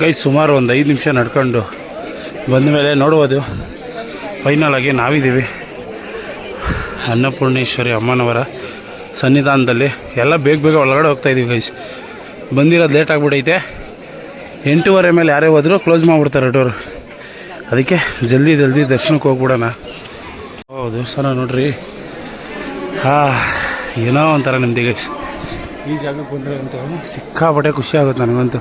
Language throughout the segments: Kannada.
ಗೈ ಸುಮಾರು ಒಂದು ಐದು ನಿಮಿಷ ನಡ್ಕೊಂಡು ಬಂದ ಮೇಲೆ ನೋಡ್ಬೋದು ಫೈನಲ್ ಆಗಿ ನಾವಿದ್ದೀವಿ. ಅನ್ನಪೂರ್ಣೇಶ್ವರಿ ಅಮ್ಮನವರ ಸನ್ನಿಧಾನದಲ್ಲಿ. ಎಲ್ಲ ಬೇಗ ಬೇಗ ಒಳಗಡೆ ಹೋಗ್ತಾ ಇದೀವಿ ಗೈಸ್ ಬಂದಿರೋದು ಲೇಟ್ ಆಗಿಬಿಟ್ಟೈತೆ ಎಂಟೂವರೆ ಮೇಲೆ ಯಾರೇ ಹೋದರೂ ಕ್ಲೋಸ್ ಮಾಡಿಬಿಡ್ತಾರೆ ಡೋರ್ ಅದಕ್ಕೆ ಜಲ್ದಿ ಜಲ್ದಿ ದರ್ಶನಕ್ಕೆ ಹೋಗ್ಬಿಡೋಣ. ಓ ದೇವಸ್ಥಾನ ನೋಡ್ರಿ. ಹಾಂ, ಏನೋ ಒಂಥರ ನಿಮ್ದು ಗೈಸ್ ಈ ಜಾಗಕ್ಕೆ ಬಂದರೆ ಅಂತ ಸಿಕ್ಕಾಪಟ್ಟೆ ಖುಷಿ ಆಗುತ್ತೆ ನನಗಂತೂ.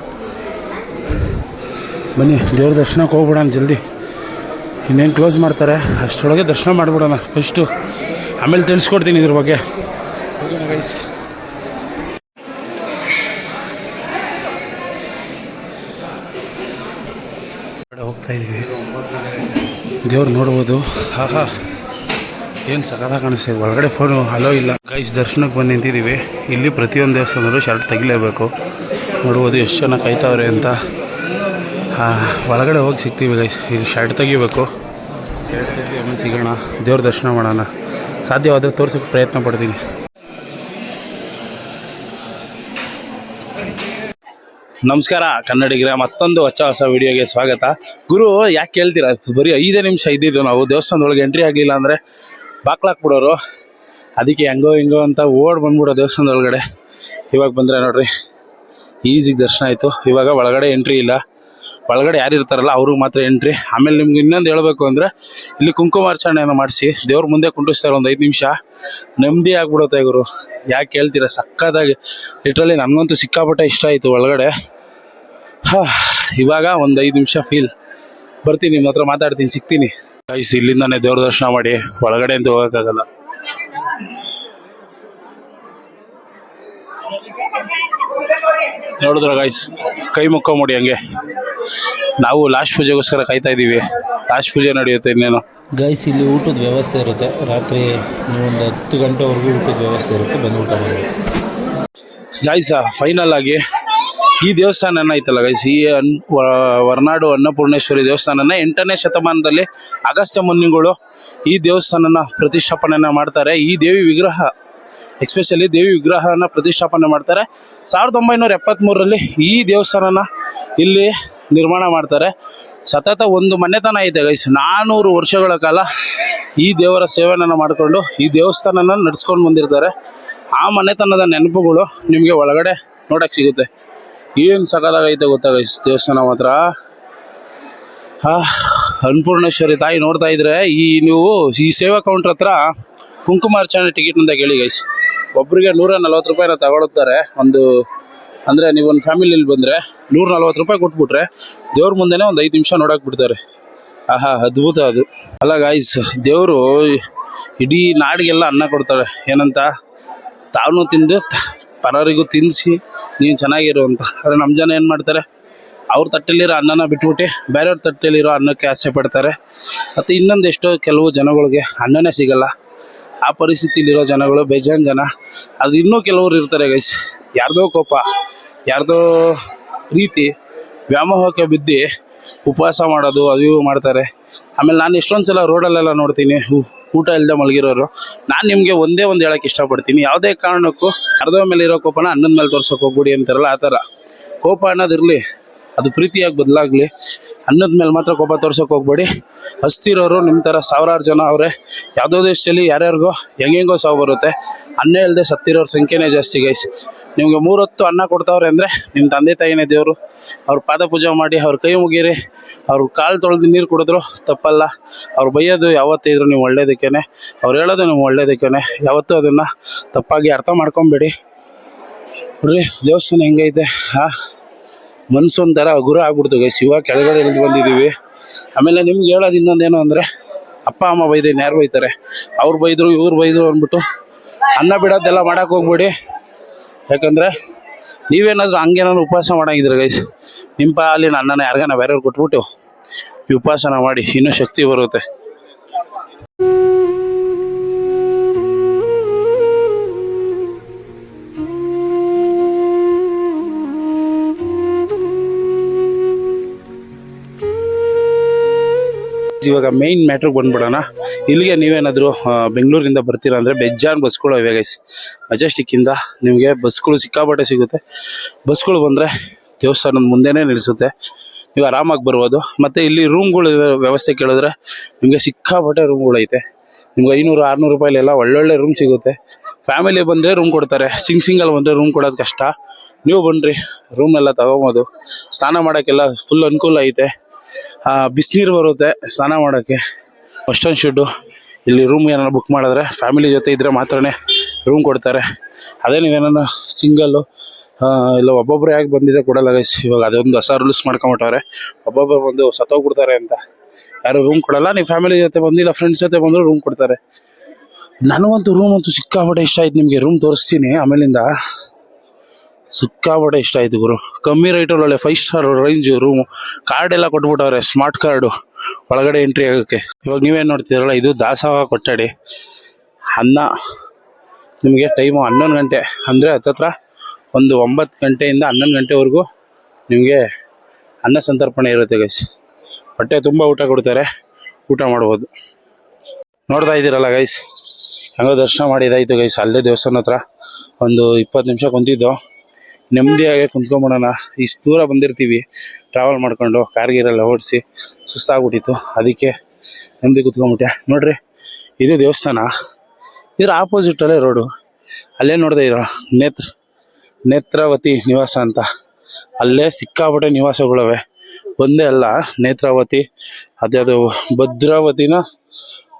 ಬನ್ನಿ ದೇವ್ರ ದರ್ಶನಕ್ಕೆ ಹೋಗ್ಬಿಡೋಣ ಜಲ್ದಿ. ಇನ್ನೇನು ಕ್ಲೋಸ್ ಮಾಡ್ತಾರೆ? ಅಷ್ಟರೊಳಗೆ ದರ್ಶನ ಮಾಡಿಬಿಡೋಣ ಫಸ್ಟು ಆಮೇಲೆ ತಿಳಿಸ್ಕೊಡ್ತೀನಿ ಇದ್ರ ಬಗ್ಗೆ. ಗೈಸ್ ಹೋಗ್ತಾ ಇದ್ದೀವಿ. ದೇವ್ರು ನೋಡ್ಬೋದು. ಹಾ ಹಾ ಏನು ಸಕಾಲ ಕಾಣಿಸ್ತಾ ಇದೆ ಒಳಗಡೆ ಫೋನು ಹಲೋ ಇಲ್ಲ. ಗೈಸ್ ದರ್ಶನಕ್ಕೆ ಬಂದು ನಿಂತಿದ್ದೀವಿ. ಇಲ್ಲಿ ಪ್ರತಿಯೊಂದು ದೇವಸ್ಥಾನದಲ್ಲೂ ಶರ್ಟ್ ತೆಗಿಲೇಬೇಕು. ನೋಡ್ಬೋದು ಎಷ್ಟು ಜನ ಕಾಯ್ತಾವ್ರೆ ಅಂತ. ಒಳಗಡೆ ಹೋಗಿ ಸಿಗ್ತೀವಿ ಗೈಸ್ ಇಲ್ಲಿ ಶರ್ಟ್ ತೆಗಿಬೇಕು. ಶರ್ಟ್ ತೆಗಿ ಆಮೇಲೆ ಸಿಗೋಣ? ದೇವ್ರ ದರ್ಶನ ಮಾಡೋಣ. ಸಾಧ್ಯವಾದರೆ ತೋರ್ಸೋಕ್ಕೆ ಪ್ರಯತ್ನ ಪಡ್ತೀನಿ. ನಮಸ್ಕಾರ ಕನ್ನಡಿಗರ ಮತ್ತೊಂದು ಹೊಸ ಹೊಸ ವಿಡಿಯೋಗೆ ಸ್ವಾಗತ. ಗುರು, ಯಾಕೆ ಹೇಳ್ತೀರಾ ಬರೀ ಐದೇ ನಿಮಿಷ ಇದ್ದಿದ್ದು ನಾವು. ದೇವಸ್ಥಾನದೊಳಗೆ ಎಂಟ್ರಿ ಆಗಲಿಲ್ಲ ಅಂದರೆ ಬಾಕ್ಲಾಕ್ಬಿಡೋರು ಅದಕ್ಕೆ ಹೆಂಗೋ ಹೆಂಗೋ ಅಂತ ಓಡ್ ಬಂದ್ಬಿಡೋ ದೇವಸ್ಥಾನದೊಳಗಡೆ. ಇವಾಗ ಬಂದರೆ ನೋಡ್ರಿ, ಈಸಿಗೆ ದರ್ಶನ ಆಯಿತು. ಇವಾಗ ಒಳಗಡೆ ಎಂಟ್ರಿ ಇಲ್ಲ. ಒಳಗಡೆ ಯಾರು ಇರ್ತಾರಲ್ಲ, ಅವ್ರಿಗೆ ಮಾತ್ರ ಎಂಟ್ರಿ ಆಮೇಲೆ ನಿಮ್ಗೆ ಇನ್ನೊಂದು ಹೇಳಬೇಕು ಅಂದರೆ, ಇಲ್ಲಿ ಕುಂಕುಮಾರ್ಚಣೆಯನ್ನು ಮಾಡಿಸಿ, ದೇವ್ರ ಮುಂದೆ ಕುಂಡಿಸ್ತಾರೆ ಒಂದು ಐದು ನಿಮಿಷ. ನೆಮ್ಮದಿ ಆಗ್ಬಿಡುತ್ತೆ ಗುರು ಯಾಕೆ ಹೇಳ್ತೀರಾ, ಸಕ್ಕತ್ತಾಗಿ ಲಿಟ್ರಲಿ ನನಗಂತೂ ಸಿಕ್ಕಾಪಟ್ಟೆ ಇಷ್ಟ ಆಯಿತು ಒಳಗಡೆ. ಹಾ, ಇವಾಗ ಒಂದು ಐದು ನಿಮಿಷ ಫೀಲ್ ಬರ್ತೀನಿ ನಿಮ್ಮ ಹತ್ರ ಮಾತಾಡ್ತೀನಿ, ಸಿಗ್ತೀನಿ. ಗಾಯ್ಸ್ ಇಲ್ಲಿಂದಾನೆ ದೇವ್ರ ದರ್ಶನ ಮಾಡಿ, ಒಳಗಡೆ ಅಂತ ಹೋಗೋಕ್ಕಾಗಲ್ಲ. ನೋಡಿದ್ರ ಗಾಯ್ಸ್ ಕೈ ಮುಕ್ಕೊಂಬಿಡಿ ಹಂಗೆ. ನಾವು ಲಾಸ್ಟ್ ಪೂಜೆಗೋಸ್ಕರ ಕಾಯ್ತಾ ಇದ್ದೀವಿ. ಲಾಸ್ಟ್ ಪೂಜೆ ನಡೆಯುತ್ತೆ ಇನ್ನೇನು. ಗೈಸ್ ಇಲ್ಲಿ ಊಟದ ವ್ಯವಸ್ಥೆ ಇರುತ್ತೆ. ರಾತ್ರಿ ಒಂದು ಹತ್ತು ಗಂಟೆವರೆಗೂ ಊಟದ ವ್ಯವಸ್ಥೆ ಇರುತ್ತೆ. ಬಂದು ಊಟ ಮಾಡಿ. ಗೈಸ ಫೈನಲ್ ಆಗಿ ಈ ದೇವಸ್ಥಾನ ಐತಲ್ಲ ಗೈಸ್ ಈ ಹೊರನಾಡು ಅನ್ನಪೂರ್ಣೇಶ್ವರಿ ದೇವಸ್ಥಾನನ ಎಂಟನೇ ಶತಮಾನದಲ್ಲಿ ಅಗಸ್ತ್ಯ ಮುನಿಗಳು ಈ ದೇವಸ್ಥಾನನ ಪ್ರತಿಷ್ಠಾಪನೆನ ಮಾಡ್ತಾರೆ. ಈ ದೇವಿ ವಿಗ್ರಹ ಎಕ್ಸ್ಪೆಷಲಿ ದೇವಿ ವಿಗ್ರಹನ ಪ್ರತಿಷ್ಠಾಪನೆ ಮಾಡ್ತಾರೆ. ಸಾವಿರದ ಒಂಬೈನೂರ ಎಪ್ಪತ್ತ್ಮೂರರಲ್ಲಿ ಈ ದೇವಸ್ಥಾನನ ಇಲ್ಲಿ ನಿರ್ಮಾಣ ಮಾಡ್ತಾರೆ. ಸತತ ಒಂದು ಮನೆತನ ಐತೆ ಗೈಸ್ ನಾನ್ನೂರು ವರ್ಷಗಳ ಕಾಲ ಈ ದೇವರ ಸೇವೆಯನ್ನು ಮಾಡಿಕೊಂಡು, ಈ ದೇವಸ್ಥಾನನ ನಡೆಸ್ಕೊಂಡು ಬಂದಿರ್ತಾರೆ. ಆ ಮನೆತನದ ನೆನಪುಗಳು ನಿಮಗೆ ಒಳಗಡೆ ನೋಡಕ್ಕೆ ಸಿಗುತ್ತೆ. ಏನು ಸಕದಾಗೈತೆ ಗೊತ್ತಾ ಗೈಸ್ ದೇವಸ್ಥಾನ ಮಾತ್ರ. ಹಾ, ಅನ್ನಪೂರ್ಣೇಶ್ವರಿ ತಾಯಿ ನೋಡ್ತಾ ಇದ್ರೆ ಈ ನೀವು ಈ ಸೇವಾ ಕೌಂಟ್ರ್ ಹತ್ರ ಕುಂಕುಮಾರ್ಚನೆ ಟಿಕೆಟ್ ಅಂತ ಕೇಳಿ ಗೈಸ್ ಒಬ್ಬರಿಗೆ ನೂರ ನಲ್ವತ್ತು ರೂಪಾಯಿನ ತಗೊಳುತ್ತಾರೆ ಒಂದು ಅಂದರೆ ನೀವು ಒಂದು ಫ್ಯಾಮಿಲಿಯಲ್ಲಿ ಬಂದರೆ ನೂರ ನಲ್ವತ್ತು ರೂಪಾಯಿ ಕೊಟ್ಬಿಟ್ರೆ ದೇವ್ರ ಮುಂದೆನೇ ಒಂದು ಐದು ನಿಮಿಷ ನೋಡಕ್ಕೆ ಬಿಡ್ತಾರೆ ಆಹಾ, ಅದ್ಭುತ ಅದು. ಅಲ್ಲ ಗಾಯ್ಸ್ ದೇವರು ಇಡೀ ನಾಡಿಗೆಲ್ಲ ಅನ್ನ ಕೊಡ್ತಾಳೆ ಏನಂತ? ತಾವೂ ತಿಂದು ಪರರಿಗೂ ತಿನ್ನಿಸಿ ನೀನು ಚೆನ್ನಾಗಿರು ಅಂತ. ಆದರೆ ನಮ್ಮ ಜನ ಏನು ಮಾಡ್ತಾರೆ? ಅವ್ರ ತಟ್ಟೆಲಿರೋ ಅನ್ನನ ಬಿಟ್ಬಿಟ್ಟು ಬೇರೆಯವ್ರ ತಟ್ಟೆಲಿರೋ ಅನ್ನಕ್ಕೆ ಆಸೆ ಪಡ್ತಾರೆ. ಮತ್ತು ಇನ್ನೊಂದು ಎಷ್ಟೋ ಕೆಲವು ಜನಗಳಿಗೆ ಅನ್ನನೇ ಸಿಗಲ್ಲ. ಆ ಪರಿಸ್ಥಿತಿಲಿರೋ ಜನಗಳು ಬೇಜಾನ್ ಜನ. ಅದು ಇನ್ನೂ ಕೆಲವರು ಇರ್ತಾರೆ ಗೈಸ್ ಯಾರ್ದೋ ಕೋಪ, ಯಾರ್ದೋ ಪ್ರೀತಿ, ವ್ಯಾಮೋಹಕ್ಕೆ ಬಿದ್ದು ಉಪವಾಸ ಮಾಡೋದು, ಅದು ಇವು ಮಾಡ್ತಾರೆ. ಆಮೇಲೆ ನಾನು ಎಷ್ಟೊಂದು ಸಲ ರೋಡಲ್ಲೆಲ್ಲ ನೋಡ್ತೀನಿ ಊಟ ಇಲ್ಲದೆ ಮಲಗಿರೋರು. ನಾನು ನಿಮಗೆ ಒಂದೇ ಒಂದು ಹೇಳಕ್ಕೆ ಇಷ್ಟಪಡ್ತೀನಿ. ಯಾವುದೇ ಕಾರಣಕ್ಕೂ ಅರ್ಧ ಮೇಲೆ ಇರೋ ಕೋಪನ ಅನ್ನದ ಮೇಲೆ ತೋರ್ಸೋಕೆ ಹೋಗ್ಬಿಡಿ ಅಂತಾರಲ್ಲ, ಆ ಥರ. ಕೋಪ ಅನ್ನೋದಿರಲಿ, ಅದು ಪ್ರೀತಿಯಾಗಿ ಬದಲಾಗಲಿ ಅನ್ನದ ಮೇಲೆ ಮಾತ್ರ ಕೋಪ ತೋರ್ಸೋಕೆ ಹೋಗ್ಬೇಡಿ. ಹಸ್ತಿರೋರು ನಿಮ್ಮ ಥರ ಸಾವಿರಾರು ಜನ ಅವರೇ, ಯಾವುದೋ ದೇಶದಲ್ಲಿ ಯಾರ್ಯಾರಿಗೋ ಹೆಂಗೆಂಗೋ ಸಾವು ಬರುತ್ತೆ. ಅನ್ನ ಇಲ್ಲದೆ ಸತ್ತಿರೋರ ಸಂಖ್ಯೆನೇ ಜಾಸ್ತಿ ಗೈಸ್ ನಿಮಗೆ ಮೂರೊತ್ತು ಅನ್ನ ಕೊಡ್ತಾವ್ರೆ ಅಂದರೆ ನಿಮ್ಮ ತಂದೆ ತಾಯಿನೇ ದೇವರು. ಅವ್ರ ಪಾದ ಪೂಜೆ ಮಾಡಿ, ಅವ್ರ ಕೈ ಮುಗೀರಿ. ಅವ್ರ ಕಾಲು ತೊಳೆದು ನೀರು ಕುಡಿದ್ರು, ತಪ್ಪಲ್ಲ. ಅವ್ರು ಬೈಯೋದು ಯಾವತ್ತಿದ್ರು ನೀವು ಒಳ್ಳೇದಕ್ಕೇನೆ. ಅವ್ರು ಹೇಳೋದು ನೀವು ಒಳ್ಳೇದಕ್ಕೇನೆ. ಯಾವತ್ತೂ ಅದನ್ನು ತಪ್ಪಾಗಿ ಅರ್ಥ ಮಾಡ್ಕೊಂಬೇಡಿ. ನೋಡ್ರಿ, ದೇವಸ್ಥಾನ ಹೆಂಗೈತೆ? ಹಾಂ ಮನ್ಸು ಒಂಥರ ಗುರು ಆಗ್ಬಿಡ್ತು ಗೈಸ್ ಕೆಳಗಡೆ ಇಳಿದು ಬಂದಿದ್ದೀವಿ. ಆಮೇಲೆ ನಿಮ್ಗೆ ಹೇಳೋದು ಇನ್ನೊಂದೇನು ಅಂದರೆ, ಅಪ್ಪ, ಅಮ್ಮ ಬೈದೇನು ಯಾರು ಬೈತಾರೆ? ಅವ್ರು ಬೈದರು, ಇವ್ರು ಬೈದರು ಅಂದ್ಬಿಟ್ಟು ಅನ್ನ ಬಿಡೋದೆಲ್ಲ ಮಾಡೋಕೆ ಹೋಗ್ಬೇಡಿ. ಯಾಕಂದರೆ ನೀವೇನಾದರೂ ಹಂಗೇನಾದ್ರು ಉಪವಾಸ ಮಾಡಂಗಿದ್ರೆ ಗೈಸ್ ನಿಮ್ಮ ಪಾಲಿನ ಅನ್ನನ ಯಾರಿಗಾನ ಬೇರೆಯವ್ರು ಕೊಟ್ಬಿಟ್ಟು ಈ ಉಪವಾಸನ ಮಾಡಿ, ಇನ್ನೂ ಶಕ್ತಿ ಬರುತ್ತೆ. ಇವಾಗ ಮೇನ್ ಮ್ಯಾಟ್ರಿಗೆ ಬಂದ್ಬಿಡೋಣ. ಇಲ್ಲಿಗೆ ನೀವೇನಾದರೂ ಬೆಂಗಳೂರಿಂದ ಬರ್ತೀರಾ ಅಂದರೆ ಬೆಜ್ಜಾನ್ ಬಸ್ಗಳು ಇವೆ ಗೈಸ್ ಮೆಜೆಸ್ಟಿಕ್ಕಿಂದ ನಿಮಗೆ ಬಸ್ಗಳು ಸಿಕ್ಕಾಪಟ್ಟೆ ಸಿಗುತ್ತೆ. ಬಸ್ಗಳು ಬಂದರೆ ದೇವಸ್ಥಾನದ ಮುಂದೆನೇ ನಿಲ್ಲಿಸುತ್ತೆ. ನೀವು ಆರಾಮಾಗಿ ಬರ್ಬೋದು. ಮತ್ತು ಇಲ್ಲಿ ರೂಮ್ಗಳು ವ್ಯವಸ್ಥೆ ಕೇಳಿದ್ರೆ ನಿಮಗೆ ಸಿಕ್ಕಾಪಟ್ಟೆ ರೂಮ್ಗಳೈತೆ ನಿಮ್ಗೆ ಐನೂರು, ಆರುನೂರು ರೂಪಾಯಿಲೆಲ್ಲ ಒಳ್ಳೊಳ್ಳೆ ರೂಮ್ ಸಿಗುತ್ತೆ. ಫ್ಯಾಮಿಲಿ ಬಂದರೆ ರೂಮ್ ಕೊಡ್ತಾರೆ. ಸಿಂಗ್ ಸಿಂಗಲ್ ಬಂದರೆ ರೂಮ್ ಕೊಡೋದು ಕಷ್ಟ. ನೀವು ಬನ್ನಿರಿ ರೂಮ್ ಎಲ್ಲ ತಗೋಬೋದು. ಸ್ನಾನ ಮಾಡೋಕ್ಕೆಲ್ಲ ಫುಲ್ ಅನುಕೂಲ ಐತೆ. ಬಿಸಿನೀರು ಬರುತ್ತೆ ಸ್ನಾನ ಮಾಡೋಕ್ಕೆ. ವೆಸ್ಟರ್ನ್ ಶೆಡ್ಡು ಇಲ್ಲಿ ರೂಮ್ ಏನಾರು ಬುಕ್ ಮಾಡಿದ್ರೆ ಫ್ಯಾಮಿಲಿ ಜೊತೆ ಇದ್ದರೆ ಮಾತ್ರನೇ ರೂಮ್ ಕೊಡ್ತಾರೆ. ಅದೇ ನೀವು ಏನಾರು ಸಿಂಗಲ್ಲು ಇಲ್ಲ ಒಬ್ಬೊಬ್ರು ಯಾಕೆ ಬಂದಿದೆ ಕೊಡಲ್ಲ ಗೈಸ್ ಇವಾಗ ಅದೊಂದು ಹೊಸ ರೂಲ್ಸ್ ಮಾಡ್ಕೊಂಬಿಟ್ಟವ್ರೆ. ಒಬ್ಬೊಬ್ಬರು ಬಂದು ಸತ್ತೋಗ್ಬಿಡ್ತಾರೆ ಅಂತ. ಯಾರು ರೂಮ್ ಕೊಡಲ್ಲ, ನೀವು ಫ್ಯಾಮಿಲಿ ಜೊತೆ ಬಂದಿಲ್ಲ ಫ್ರೆಂಡ್ಸ್ ಜೊತೆ ಬಂದರೂ ರೂಮ್ ಕೊಡ್ತಾರೆ. ನನಗಂತೂ ರೂಮ್ ಅಂತೂ ಸಿಕ್ಕಾಪಟ್ಟೆ ಇಷ್ಟ ಆಯ್ತು ನಿಮಗೆ. ರೂಮ್ ತೋರಿಸ್ತೀನಿ ಆಮೇಲಿಂದ. ಸಿಕ್ಕಾಪಟ್ಟೆ ಇಷ್ಟ ಆಯ್ತು ಗುರು. ಕಮ್ಮಿ ರೇಟಲ್ಲಿ ಒಳ್ಳೆ five star range room card ಎಲ್ಲ ಕೊಟ್ಬಿಟ್ಟವ್ರೆ ಸ್ಮಾರ್ಟ್ ಕಾರ್ಡು ಒಳಗಡೆ ಎಂಟ್ರಿ ಆಗೋಕ್ಕೆ. ಇವಾಗ ನೀವೇನು ನೋಡ್ತಿದ್ದೀರಲ್ಲ, ಇದು ದಾಸೋಹ ಕೊಠಡಿ. ಅನ್ನ ನಿಮಗೆ ಟೈಮು ಹನ್ನೊಂದು ಗಂಟೆ, ಅಂದರೆ ಹತ್ತತ್ರ ಒಂದು ಒಂಬತ್ತು ಗಂಟೆಯಿಂದ ಹನ್ನೊಂದು ಗಂಟೆವರೆಗೂ ನಿಮಗೆ ಅನ್ನ ಸಂತರ್ಪಣೆ ಇರುತ್ತೆ ಗೈಸ್ ಹೊಟ್ಟೆ ತುಂಬ ಊಟ ಕೊಡ್ತಾರೆ, ಊಟ ಮಾಡ್ಬೋದು. ನೋಡ್ತಾ ಇದ್ದೀರಲ್ಲ ಗೈಸ್ ಹಂಗೋ ದರ್ಶನ ಮಾಡಿದಾಯಿತು ಗೈಸ್ ಅಲ್ಲೇ ದೇವಸ್ಥಾನ ಹತ್ರ ಒಂದು ಇಪ್ಪತ್ತು ನಿಮಿಷ ಕುಂತಿದ್ದು. ನೆಮ್ಮದಿಯಾಗಿ ಕುಂತ್ಕೊಂಬಿಡೋಣ. ಇಷ್ಟು ದೂರ ಬಂದಿರ್ತೀವಿ. ಟ್ರಾವೆಲ್ ಮಾಡ್ಕೊಂಡು ಕಾರ್ಗಿರೆಲ್ಲ ಓಡಿಸಿ ಸುಸ್ತಾಗ್ಬಿಟ್ಟಿತ್ತು. ಅದಕ್ಕೆ ನೆಮ್ಮದಿ ಕುತ್ಕೊಂಬಿಟ್ಟೆ. ನೋಡ್ರಿ, ಇದು ದೇವಸ್ಥಾನ. ಇದ್ರ ಆಪೋಸಿಟಲ್ಲೇ ರೋಡು ಅಲ್ಲೇ ನೋಡ್ತಾ ಇರೋ ನೇತ್ರ, ನೇತ್ರಾವತಿ ನಿವಾಸ ಅಂತ. ಅಲ್ಲೇ ಸಿಕ್ಕಾಪಟ್ಟೆ ನಿವಾಸಗಳವೆ. ಒಂದೇ ಅಲ್ಲ, ನೇತ್ರಾವತಿ ಅದ್ಯಾವುದು ಭದ್ರಾವತಿನ,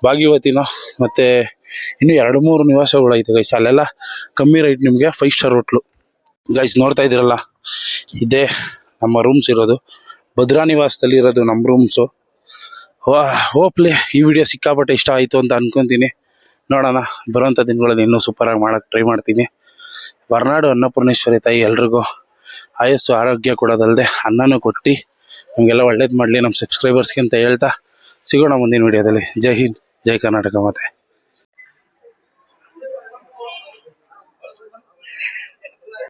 ಭಾಗ್ಯವತಿನ, ಮತ್ತು ಇನ್ನು ಎರಡು ಮೂರು ನಿವಾಸಗಳೈತೆ ಗೈಸ್ ಅಲ್ಲೆಲ್ಲ ಕಮ್ಮಿ ರೇಟ್ ನಿಮಗೆ ಫೈವ್ ಸ್ಟಾರ್ ಹೋಟ್ಲು ಗೈಸ್ ನೋಡ್ತಾ ಇದ್ದೀರಲ್ಲ? ಇದೇ ನಮ್ಮ ರೂಮ್ಸ್ ಇರೋದು. ಭದ್ರಾ ನಿವಾಸದಲ್ಲಿ ಇರೋದು ನಮ್ಮ ರೂಮ್ಸು ಹೋಪ್ಲಿ ಈ ವಿಡಿಯೋ ಸಿಕ್ಕಾಪಟ್ಟೆ ಇಷ್ಟ ಆಯಿತು ಅಂತ ಅನ್ಕೊಂತೀನಿ. ನೋಡೋಣ ಬರೋಂಥ ದಿನಗಳಲ್ಲಿ ಇನ್ನೂ ಸೂಪರಾಗಿ ಮಾಡೋಕ್ಕೆ ಟ್ರೈ ಮಾಡ್ತೀನಿ. ಹೊರನಾಡು ಅನ್ನಪೂರ್ಣೇಶ್ವರಿ ತಾಯಿ ಎಲ್ರಿಗೂ ಆಯಸ್ಸು, ಆರೋಗ್ಯ ಕೊಡೋದಲ್ಲದೆ ಅನ್ನನೂ ಕೊಟ್ಟು ನಮಗೆಲ್ಲ ಒಳ್ಳೇದು ಮಾಡಲಿ ನಮ್ಮ ಸಬ್ಸ್ಕ್ರೈಬರ್ಸ್ಗೆ ಅಂತ ಹೇಳ್ತಾ ಸಿಗೋಣ ಮುಂದಿನ ವಿಡಿಯೋದಲ್ಲಿ ಜೈ ಹಿಂದ್, ಜೈ ಕರ್ನಾಟಕ ಮತ್ತೆ